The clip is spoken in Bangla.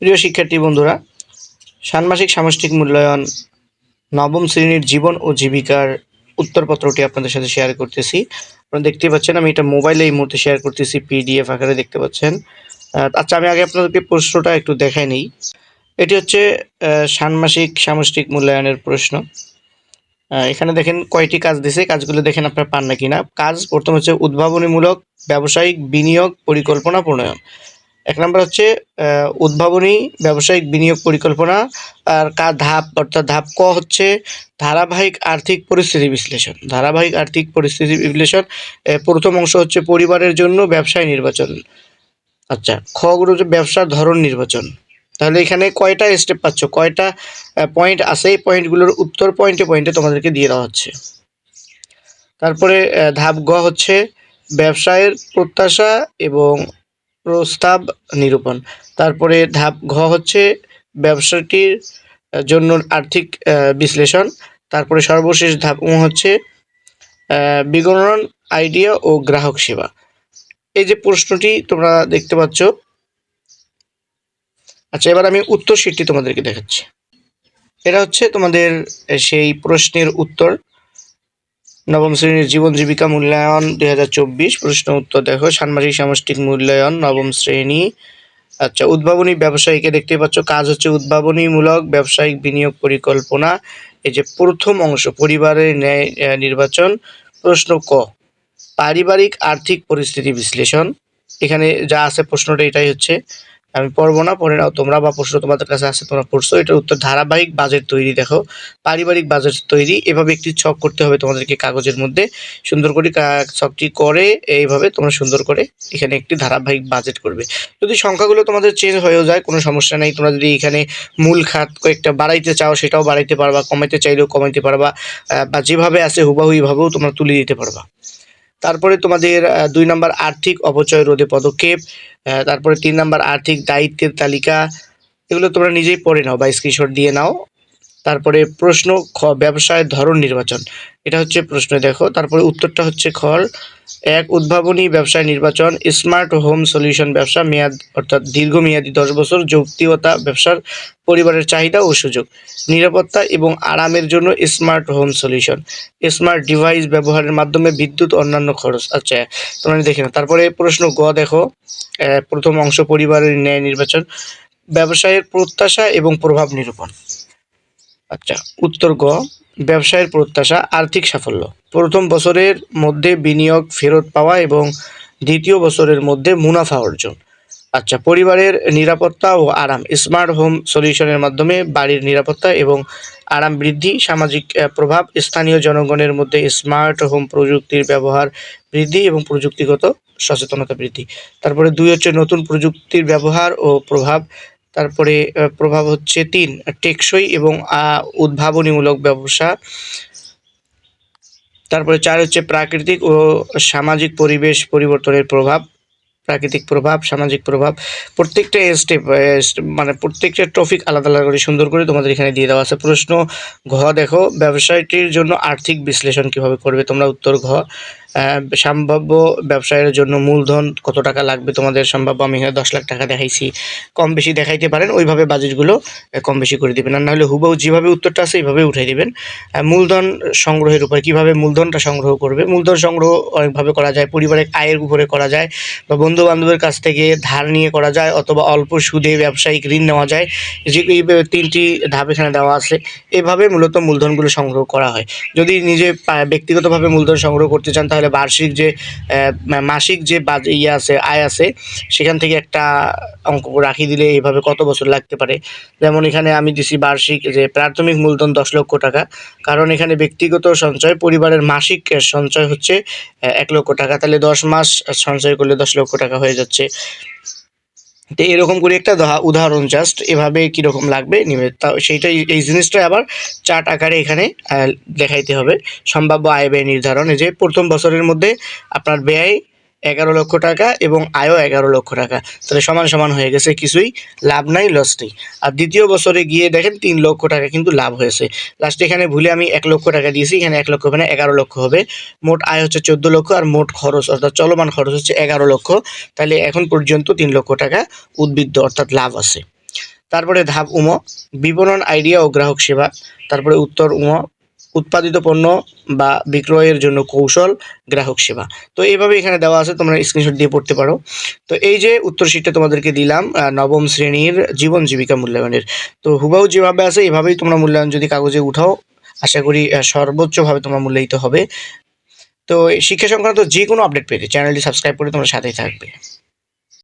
প্রিয় শিক্ষার্থী বন্ধুরা, ষান্মাসিক সামষ্টিক মূল্যায়ন নবম শ্রেণির জীবন ও জীবিকার উত্তরপত্রটি আপনাদের সাথে শেয়ার করতেছি। আপনারা দেখতে পাচ্ছেন, আমি এটা মোবাইলে এই মুহূর্তে শেয়ার করতেছি পিডিএফ আকারে দেখতে পাচ্ছেন। আচ্ছা আমি আগে আপনাদেরকে প্রশ্নটা একটু দেখাই নিই। এটি হচ্ছে ষান্মাসিক সামষ্টিক মূল্যায়নের প্রশ্ন। এখানে দেখেন কয়টি কাজ দিছে কাজগুলো দেখেন আপনারা পান না কিনা। কাজ প্রথম হচ্ছে উদ্ভাবনীমূলক, ব্যবসায়িক বিনিয়োগ, পরিকল্পনা, প্রণয়ন। এক নম্বর হচ্ছে উদ্ভাবনী ব্যবসায়িক বিনিয়োগ পরিকল্পনা আর কা ধাপ অর্থাৎ ধাপ ক হচ্ছে ধারাবাহিক আর্থিক পরিস্থিতি বিশ্লেষণ। ধারাবাহিক আর্থিক পরিস্থিতি বিশ্লেষণ প্রথম অংশ হচ্ছে পরিবারের জন্য ব্যবসায় নির্বাচন। আচ্ছা খ হচ্ছে ব্যবসার ধরন নির্বাচন। তাহলে এখানে কয়টা স্টেপ পাচ্ছ? কয়টা পয়েন্ট আছে? এই পয়েন্টগুলোর উত্তর পয়েন্টে পয়েন্টে তোমাদেরকে দিয়ে দেওয়া হচ্ছে। তারপরে ধাপ গ হচ্ছে ব্যবসায়ের প্রত্যাশা এবং প্রস্তাব নিরূপণ। তারপরে ধাপ ঘ হচ্ছে ব্যবসাটির জন্য আর্থিক বিশ্লেষণ। তারপরে সর্বশেষ ধাপ হচ্ছে বিগণন আইডিয়া ও গ্রাহক সেবা। এই যে প্রশ্নটি তোমরা দেখতে পাচ্ছ। আচ্ছা এবার আমি উত্তর শীটটি তোমাদেরকে দেখাচ্ছি। এটা হচ্ছে তোমাদের সেই প্রশ্নের উত্তর। নবম শ্রেণির জীবন জীবিকা মূল্যায়ন দুই হাজার চব্বিশ। প্রশ্ন উত্তর দেখো, ষান্মাসিক সামষ্টিক মূল্যায়ন, নবম শ্রেণি। আচ্ছা উদ্ভাবনী ব্যবসায়ীকে দেখতে পাচ্ছ, কাজ হচ্ছে উদ্ভাবনীমূলক ব্যবসায়িক বিনিয়োগ পরিকল্পনা। এই যে প্রথম অংশ পরিবারের ন্যায় নির্বাচন। প্রশ্ন ক, পারিবারিক আর্থিক পরিস্থিতি বিশ্লেষণ। এখানে যা আছে প্রশ্নটা এটাই হচ্ছে। আমি পড়ব না, পড়ে নাও। তোমরা বা প্রশ্ন তোমাদের কাছে আছে, তোমরা পড়ছো। এটার উত্তর ধারাবাহিক বাজেট তৈরি, দেখো। পারিবারিক বাজেট তৈরি। এভাবে একটি ছক করতে হবে তোমাদেরকে কাগজের মধ্যে। সুন্দর করে ছকটি করে, এইভাবে তোমরা সুন্দর করে এখানে একটি ধারাবাহিক বাজেট করবে। যদি সংখ্যাগুলো তোমাদের চেঞ্জ হয়েও যায়, কোনো সমস্যা নেই। তোমরা যদি এখানে মূল খাত কয়েকটা বাড়াইতে চাও, সেটাও বাড়াইতে পারবা। কমাইতে চাইলেও কমাইতে পারবা। বা যেভাবে আছে হুবাহু এইভাবেও তোমরা তুলে দিতে পারবা। তারপরে তোমাদের দুই নম্বর আর্থিক অপচয় রোধে পদক্ষেপ তারপরে তিন নম্বর আর্থিক দায়িত্বের তালিকা, এগুলো তোমরা নিজেই পড়ে নাও বা স্ক্রিনশট দিয়ে নাও। তারপরে প্রশ্ন, খ ব্যবসায়ের ধরন নির্বাচন। এটা হচ্ছে প্রশ্ন, দেখো। তারপরে উত্তরটা হচ্ছে খর এক, উদ্ভাবনী ব্যবসায় নির্বাচন, স্মার্ট হোম সলিউশন ব্যবসা, মেয়াদ, অর্থাৎ দীর্ঘমেয়াদী দশ বছর, যৌক্তিকতা ব্যবসার, পরিবারের চাহিদা ও সুযোগ, নিরাপত্তা এবং আরামের জন্য smart home solution, smart device ব্যবহারের মাধ্যমে বিদ্যুৎ, অন্যান্য খরচ। আচ্ছা তোমরা দেখে না তারপরে প্রশ্ন গ, দেখো। প্রথম অংশ, পরিবারের ন্যায় নির্বাচন, ব্যবসায়ের প্রত্যাশা এবং প্রভাব নিরূপণ। আচ্ছা উত্তর গ, ব্যবসায়ের প্রত্যাশা, আর্থিক সাফল্য। প্রথম বছরের মধ্যে বিনিয়োগ, ফেরত পাওয়া এবং দ্বিতীয় বছরের মধ্যে মুনাফা অর্জন। আচ্ছা পরিবারের নিরাপত্তা ও আরাম, স্মার্ট হোম সলিউশনের মাধ্যমে বাড়ির নিরাপত্তা এবং আরাম বৃদ্ধি, সামাজিক প্রভাব, স্থানীয় জনগণের মধ্যে স্মার্ট হোম প্রযুক্তির ব্যবহার বৃদ্ধি এবং প্রযুক্তিগত সচেতনতা বৃদ্ধি। তারপরে দুই হচ্ছে নতুন প্রযুক্তির ব্যবহার ও প্রভাব তারপরে প্রভাব হচ্ছে তিন, টেকসই এবং উদ্ভাবনীমূলক ব্যবসা। তারপরে চার হচ্ছে প্রাকৃতিক ও সামাজিক পরিবেশ পরিবর্তনের প্রভাব, প্রাকৃতিক প্রভাব, সামাজিক প্রভাব। প্রত্যেকটা স্টেপ মানে প্রত্যেকটা টপিক আলাদা আলাদা করে, সুন্দর করে তোমাদের এখানে দিয়ে দেওয়া আছে। প্রশ্ন ঘ দেখো, ব্যবসায়টির জন্য আর্থিক বিশ্লেষণ কীভাবে করবে? তোমরা উত্তর ঘ। সম্ভাব্য ব্যবসায়ের জন্য মূলধন কত টাকা লাগবে তোমাদের সম্ভাব্য? আমি এখানে দশ লাখ টাকা দেখাইছি। কম বেশি দেখাইতে পারেন, ওইভাবে বাজেটগুলো কম বেশি করে দিবেন। আর নাহলে হুবহু যেভাবে উত্তরটা আছে, এইভাবে উঠাই দেবেন। মূলধন সংগ্রহের উপরে, কীভাবে মূলধনটা সংগ্রহ করবে? মূলধন সংগ্রহ অনেকভাবে করা যায়, পরিবারের আয়ের উপরে করা যায়, বা বন্ধু বান্ধবের কাছ থেকে ধার নিয়ে করা যায়, অথবা অল্প সুদে ব্যবসায়িক ঋণ নেওয়া যায়। যে, এই তিনটি ধাপ এখানে দেওয়া আছে। এভাবে মূলত মূলধনগুলো সংগ্রহ করা হয়। যদি নিজে ব্যক্তিগতভাবে মূলধন সংগ্রহ করতে চান, তাহলে বার্ষিক যে মাসিক যে ইয়ে আছে, আয় আছে, সেখান থেকে একটা অঙ্ক রাখি দিলে এইভাবে কত বছর লাগতে পারে? যেমন এখানে আমি দিছি বার্ষিক যে প্রাথমিক মূলধন দশ লক্ষ টাকা। কারণ এখানে ব্যক্তিগত সঞ্চয়, পরিবারের মাসিক সঞ্চয় হচ্ছে এক লক্ষ টাকা। তাহলে দশ মাস সঞ্চয় করলে দশ লক্ষ টাকা হয়ে যাচ্ছে। তো এরকম করে একটা দহা- উদাহরণ জাস্ট এভাবে কীরকম লাগবে নিবে। তা সেইটাই, এই জিনিসটা আবার চার্ট আকারে এখানে দেখাইতে হবে। সম্ভাব্য আয় ব্যয় নির্ধারণ যে প্রথম বছরের মধ্যে আপনার ব্যয় এগারো লক্ষ টাকা এবং আয়ও এগারো লক্ষ টাকা। তাহলে সমান সমান হয়ে গেছে, কিছুই লাভ নাই লস নেই। আর দ্বিতীয় বছরে গিয়ে দেখেন তিন লক্ষ টাকা কিন্তু লাভ হয়েছে। লাস্টে এখানে ভুলে আমি এক লক্ষ টাকা দিয়েছি, এখানে এক লক্ষ মানে এগারো লক্ষ হবে। মোট আয় হচ্ছে চোদ্দ লক্ষ আর মোট খরচ অর্থাৎ চলমান খরচ হচ্ছে এগারো লক্ষ। তাহলে এখন পর্যন্ত তিন লক্ষ টাকা উদ্বৃত্ত অর্থাৎ লাভ আছে। তারপরে ধাপ উম, বিপণন আইডিয়া ও গ্রাহক সেবা। তারপরে উত্তর উম উৎপাদিত পণ্য বা বিক্রয়ের জন্য কৌশল, গ্রাহক সেবা। তো এইভাবে এখানে দেওয়া আছে, তোমরা স্ক্রিনশট দিয়ে পড়তে পারো। তো এই যে উত্তর শিটটা তোমাদেরকে দিলাম নবম শ্রেণির জীবন জীবিকা মূল্যায়নের। তো হুবাহু যেভাবে আছে, এভাবেই তোমরা মূল্যায়ন যদি কাগজে উঠাও, আশা করি সর্বোচ্চভাবে তোমরা মূল্যায়িত হবে। তো শিক্ষা সংক্রান্ত যে কোনো আপডেট পেতে চ্যানেলটি সাবস্ক্রাইব করে তোমরা সাথেই থাকবে।